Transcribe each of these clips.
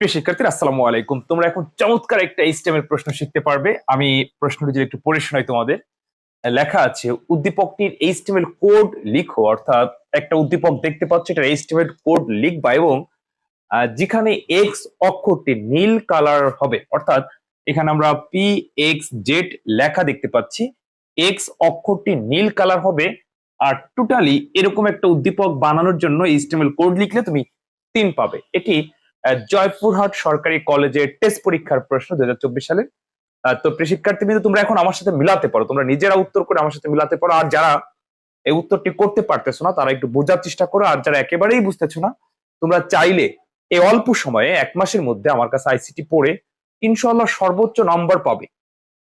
প্রিয় শিক্ষার্থীরা, আসসালামু আলাইকুম। তোমরা এখন চমৎকার একটা এইচটিএমএল প্রশ্ন শিখতে পারবে। আমি প্রশ্নটি যদি একটু পড়ে শোনাই তোমাদের লেখা আছে, উদ্দীপকটির এইচটিএমএল কোড লিখো। অর্থাৎ একটা উদ্দীপক দেখতে পাচ্ছ, এটা এইচটিএমএল কোড লিখবা এবং যেখানে এক্স অক্ষরটি নীল কালার হবে। অর্থাৎ এখানে আমরা পি এক্স জেড লেখা দেখতে পাচ্ছি এক্স অক্ষরটি নীল কালার হবে আর টোটালি এরকম একটা উদ্দীপক বানানোর জন্য এইচটিএমএল কোড লিখলে তুমি তিন পাবে। এটি জয়পুরহাট সরকারি কলেজের টেস্ট পরীক্ষার প্রশ্ন দু হাজার চব্বিশ সালে। তো শিক্ষার্থী কিন্তু তোমরা এখন আমার সাথে মিলাতে পারো। তোমরা নিজেরা উত্তর করে আমার সাথে মিলাতে পারো। আর যারা এই উত্তরটি করতে পারতেছো না, তারা একটু বোঝার চেষ্টা করো। আর যারা একেবারেই বুঝতেছো না, তোমরা চাইলে এই অল্প সময়ে, এক মাসের মধ্যে আমার কাছে আইসিটি পড়ে ইনশাল্লাহ সর্বোচ্চ নম্বর পাবে।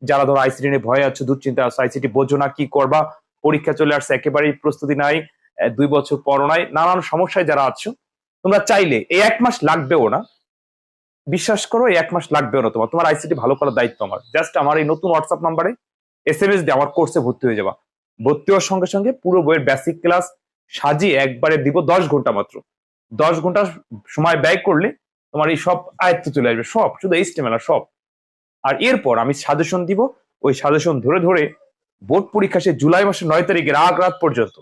যারা ধরো আইসিটি নিয়ে ভয় আছে দুশ্চিন্তা আছে আইসিটি বোঝো না, কি করবা? পরীক্ষা চলে আসছে, একেবারেই প্রস্তুতি নাই দুই বছর পর নাই। নানান সমস্যায় যারা আছো তোমরা চাইলে এই এক মাস লাগবেও না। বিশ্বাস করো, এই এক মাস লাগবেও না তোমার। তোমার আইসিটি ভালো করার দায়িত্ব আমার। জাস্ট আমার এই নতুন হোয়াটসঅ্যাপ নাম্বারে এস এম এস দিয়ে আমার কোর্সে ভর্তি হয়ে যাবা। ভর্তি হওয়ার সঙ্গে সঙ্গে পুরো বইয়ের বেসিক ক্লাস সাজিয়ে একবারে দিব দশ ঘণ্টা মাত্র। দশ ঘণ্টা সময় ব্যয় করলে তোমার এই সব আয়ত্ত চলে আসবে। সব, শুধু এই স্টেমেলা সব। আর এরপর আমি সাজেশন দিব। ওই সাজেশন ধরে ধরে বোর্ড পরীক্ষা সে জুলাই মাসের নয় তারিখের আগ রাত পর্যন্ত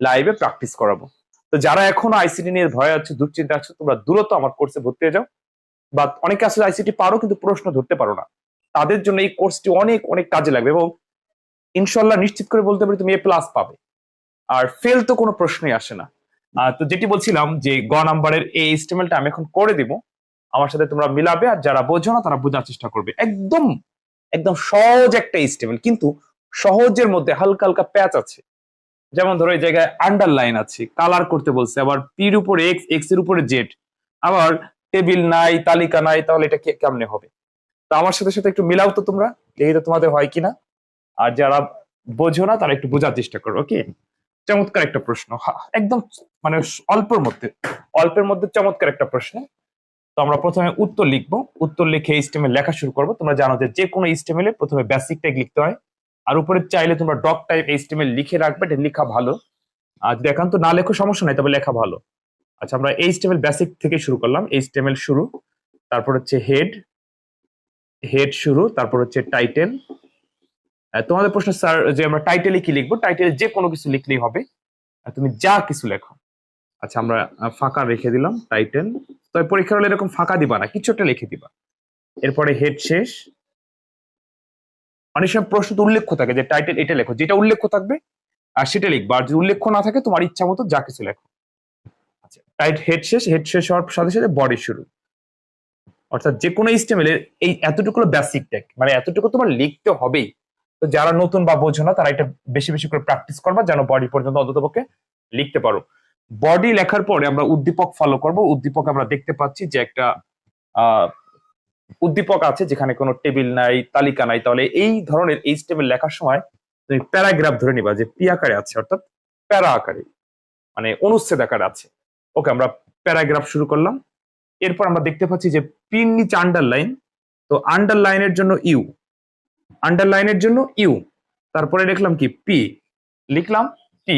লাইভে প্র্যাকটিস করাবো। তো যারা এখনও আইসিটি নিয়ে ভয় আছে দুশ্চিন্তা আছে, তোমরা দ্রুত আমার কোর্সে ভর্তি হয়ে যাও। বা অনেকে আসলে আইসিটি পারো কিন্তু প্রশ্ন ধরতে পারো না। তাদের জন্য এই কোর্সটি অনেক অনেক কাজে লাগবে এবং ইনশাল্লাহ নিশ্চিত করে বলতে পারি তুমি এ প্লাস পাবে। আর ফেল তো কোনো প্রশ্নই আসে না। তো যেটি বলছিলাম যে গ নাম্বারের এই স্টেমেলটা আমি এখন করে দিব। আমার সাথে তোমরা মিলাবে আর যারা বোঝো না, তারা বোঝার চেষ্টা করবে। একদম একদম সহজ একটা স্টেমেল কিন্তু সহজের মধ্যে হালকা হালকা প্যাচ আছে। যেমন ধরো এই জায়গায় আন্ডারলাইন আছে কালার করতে বলছে, আবার পির উপরে এক্স এক্সের উপরে জেড আবার টেবিল নাই, তালিকা নাই, তাহলে এটা কেমনে হবে? তো আমার সাথে সাথে একটু মিলাও তো তোমরা, দেখি তো তোমাদের হয় কিনা। আর যারা বোঝো না, তারা একটু বোঝার চেষ্টা করো ওকে চমৎকার একটা প্রশ্ন একদম মানে অল্পের মধ্যে অল্পের মধ্যে চমৎকার একটা প্রশ্ন। তো আমরা প্রথমে উত্তর লিখব, উত্তর লিখে স্টেমে লেখা শুরু করব। তোমরা জানো যে যে কোনো ইস্টেমেলে প্রথমে বেসিক ট্যাগ লিখতে হয়। আর উপরে চাইলে তোমরা ডক টাইপ এইচটিএমএল লিখে রাখবে এটা লেখা ভালো। আর যদি একান্ত না লেখো, সমস্যা নাই, তবে লেখা ভালো। আচ্ছা আমরা এইচটিএমএল বেসিক থেকে শুরু করলাম এইচটিএমএল শুরু, তারপর হচ্ছে হেড হেড শুরু, তারপর হচ্ছে টাইটেল তোমাদের প্রশ্ন স্যার যে আমরা টাইটেলে কি লিখব? টাইটেলে যে কোনো কিছু লিখলেই হবে। তুমি যা কিছু লেখো। আচ্ছা আমরা ফাঁকা রেখে দিলাম টাইটেল তবে পরীক্ষার হলে এরকম ফাঁকা দিবা না, কিছু একটা লিখে দিবা। এরপরে হেড শেষ। অনেক সময় প্রশ্ন তো উল্লেখ্য থাকে, যে টাইটেল এটা লেখো, যেটা উল্লেখ্য থাকবে, আর সেটা লিখবা, আর যদি উল্লেখ্য না থাকে, তোমার ইচ্ছা মতো যা কিছু লেখো। আচ্ছা টাইট হেড শেষ হেড শেষ হওয়ার সাথে সাথে বডি শুরু। অর্থাৎ যে কোনো ইস্টেমেলের এই এতটুকু বেসিক ট্যাগ মানে এতটুকু তোমার লিখতে হবেই। তো যারা নতুন বা বোঝো না, তারা এটা বেশি বেশি করে প্র্যাকটিস করবা, যেন বডি পর্যন্ত অন্ততপক্ষে লিখতে পারো। বডি লেখার পরে আমরা উদ্দীপক ফলো করব। উদ্দীপক আমরা দেখতে পাচ্ছি যে একটা উদ্দীপক আছে যেখানে কোনো টেবিল নাই, তালিকা নাই। তাহলে এই ধরনের এইচ টেবিল লেখার সময় তুমি প্যারাগ্রাফ ধরে নিবা যে পি আকারে আছে, অর্থাৎ প্যারা আকারে মানে অনুচ্ছেদ আকারে আছে। ওকে, আমরা প্যারাগ্রাফ শুরু করলাম। এরপর আমরা দেখতে পাচ্ছি যে পিন নিচে আন্ডারলাইন তো আন্ডারলাইনের জন্য ইউ আন্ডারলাইনের জন্য ইউ তারপরে লিখলাম কি? পি লিখলাম পি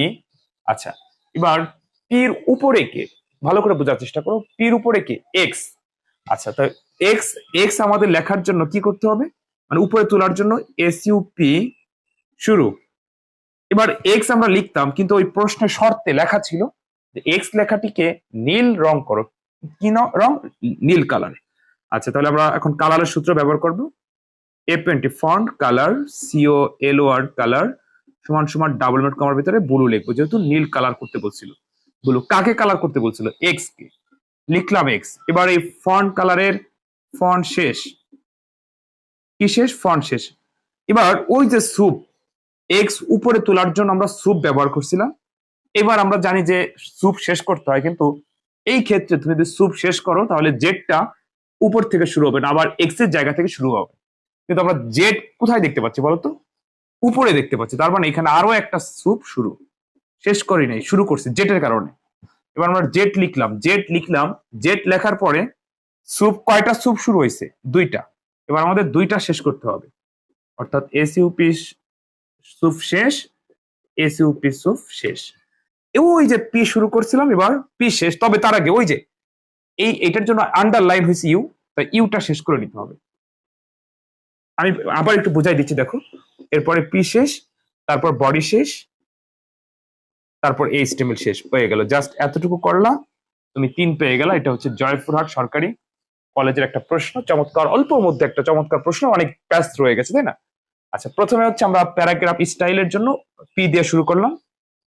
আচ্ছা এবার পির উপরে কে, ভালো করে বোঝার চেষ্টা করো পির উপরে কে? এক্স আচ্ছা তো এক্স এক্স আমাদের লেখার জন্য কি করতে হবে? মানে উপরে তোলার জন্য এস পি শুরু। এবার এক্স আমরা লিখতাম, কিন্তু ওই প্রশ্নের শর্তে লেখা ছিল যে এক্স লেখাটিকে নীল রং করো। কি রং? নীল কালারে আচ্ছা তাহলে আমরা এখন কালারের সূত্র ব্যবহার করব। A twenty font colour CO L R colour সমান সমান ডাবল নোট কমার ভিতরে ব্লু লিখব, যেহেতু নীল কালার করতে বলছিল। ব্লু কাকে কালার করতে বলছিল? এক্স কে। লিখলাম এক্স এবার এই ফন্ট কালারের ফন্ট শেষ। কি শেষ? ফন্ট শেষ। এবার ওই যে স্যুপ, এক্স উপরে তোলার জন্য আমরা স্যুপ ব্যবহার করছিলাম। এবার আমরা জানি যে স্যুপ শেষ করতে হয়, কিন্তু এই ক্ষেত্রে তুমি যদি স্যুপ শেষ করো, তাহলে জেডটা উপর থেকে শুরু হবে না, আবার এক্সের জায়গা থেকে শুরু হবে। কিন্তু আমরা জেড কোথায় দেখতে পাচ্ছি বলতো উপরে দেখতে পাচ্ছি। তার মানে এখানে আরও একটা স্যুপ শুরু। শেষ করি নাই, শুরু করছি জেটের কারণে। এবার আমরা জেট লিখলাম জেট লিখলাম, জেট লেখার পরে স্যুপ কয়টা স্যুপ শুরু হয়েছে? দুইটা। এবার আমাদের দুইটা শেষ করতে হবে। অর্থাৎ এসইউপি স্যুপ শেষ এসইউপি স্যুপ শেষ। ওই যে পি শুরু করছিলাম, এবার পি শেষ। তবে তার আগে ওই যে, এই, এটার জন্য আন্ডারলাইন হয়েছে ইউ তাই ইউটা শেষ করে নিতে হবে। আমি আবার একটু বুঝাই দিচ্ছি, দেখো। এরপরে পি শেষ, তারপর বডি শেষ, তারপর এই স্টেমিল শেষ। হয়ে গেল। জাস্ট এতটুকু করলা, তুমি তিন পেয়ে গেলা। এটা হচ্ছে জয়পুরহাট সরকারি কলেজের একটা প্রশ্ন, চমৎকার অল্প মধ্যে একটা চমৎকার প্রশ্ন, অনেক ব্যস্ত রয়ে গেছে, তাই না? আচ্ছা প্রথমে হচ্ছে আমরা প্যারাগ্রাফ স্টাইলের জন্য পি দিয়ে শুরু করলাম।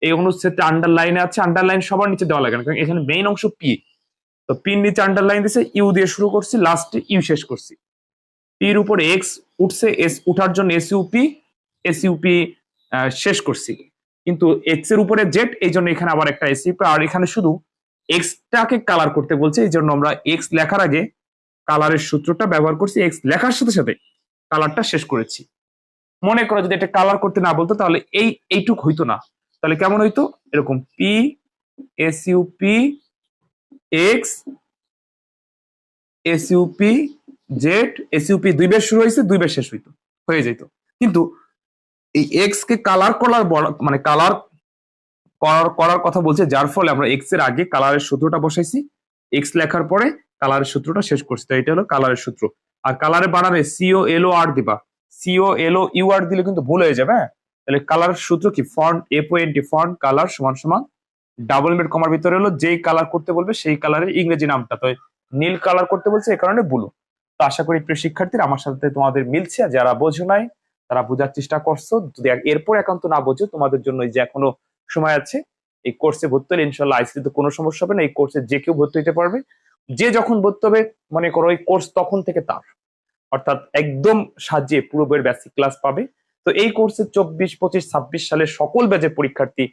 এই অনুচ্ছেদটা আন্ডারলাইনে আছে আন্ডারলাইন সবার নিচে দেওয়া লাগে না, কারণ এখানে মেইন অংশ পি তো পির নিচে আন্ডারলাইন দিছে ইউ দিয়ে শুরু করছি লাস্টে ইউ শেষ করছি। পির উপরে এক্স উঠছে এস উঠার জন্য এস ইউপি এস ইউপি শেষ করছি। কিন্তু এক্সের উপরে জেড এই জন্য এখানে আবার একটা এস ইউপি আর এখানে শুধু এক্সটাকে কালার করতে বলছে, এই জন্য আমরা এক্স লেখার আগে কালারের সূত্রটা ব্যবহার করছি এক্স লেখার সাথে সাথে কালারটা শেষ করেছি। মনে করো যদি এটা কালার করতে না বলতো, তাহলে এই, এইটুক হইতো না। তাহলে কেমন হইতো? এরকম P S up X S up Z S up দুই বেশ শুরু হয়েছে, দুই বেশ শেষ হইতো, হয়ে যেত কিন্তু এই এক্স কে কালার করার মানে কালার করার করার কথা বলছে, যার ফলে আমরা এক্সের আগে কালারের সূত্রটা বসাইছি। এক্স লেখার পরে কালারের সূত্রটা শেষ করছি, তো এটা হলো কালারের সূত্র। আর কালারে বানাবে সিও এলও আর দিবা। সিও এলও ইউ আর দিলে কিন্তু ভুল হয়ে যাবে হ্যাঁ? তাহলে কালারের সূত্র কি? ফন্ট এফ ফন্ট কালার সমান সমান ডাবল মিট কমার ভিতরে হলো যেই কালার করতে বলবে সেই কালারের ইংরেজি নামটা। তো নীল কালার করতে বলছে এই কারণে ব্লু তো আশা করি প্রিয় শিক্ষার্থীরা, আমার সাথে তোমাদের মিলছে। যারা বোঝো নাই, তারা বোঝার চেষ্টা করছ। যদি এরপর একান্ত না বোঝো, তোমাদের জন্য এই যে এখনও সময় আছে, এই কোর্সে ভর্তি হলে ইনশাল্লাহ আইসিতে কোনো সমস্যা হবে না। এই কোর্সে যে কেউ ভর্তি হতে পারবে যে যখন হবে, মনে করো এই কোর্স তখন থেকে তার। অর্থাৎ একদম সাজিয়ে পুরো বইয়ের বেসিক ক্লাস পাবে। তো এই কোর্সে চব্বিশ, পঁচিশ, ছাব্বিশ সালের সকল ব্যাচের পরীক্ষার্থী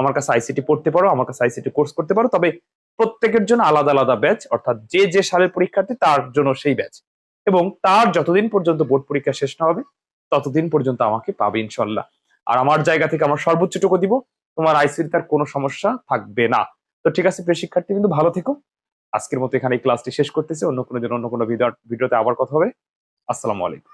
আমার কাছে আইসিটি পড়তে পারো, আমার কাছে আইসিটি কোর্স করতে পারো। তবে প্রত্যেকের জন্য আলাদা আলাদা ব্যাচ অর্থাৎ যে যে সালের পরীক্ষার্থী তার জন্য সেই ব্যাচ এবং তার যতদিন পর্যন্ত বোর্ড পরীক্ষা শেষ না হবে, ততদিন পর্যন্ত আমাকে পাবে ইনশাল্লাহ আর আমার জায়গা থেকে আমার সর্বোচ্চটুকু দিব, তোমার আইসির তার কোনো সমস্যা থাকবে না। তো ঠিক আছে প্রিয় শিক্ষার্থী কিন্তু ভালো থেকো। আজকের মতো এখানে এই ক্লাসটি শেষ করতেছি। অন্য কোনো দিন অন্য কোনো ভিডিও ভিডিওতে আবার কথা হবে। আসসালামু আলাইকুম।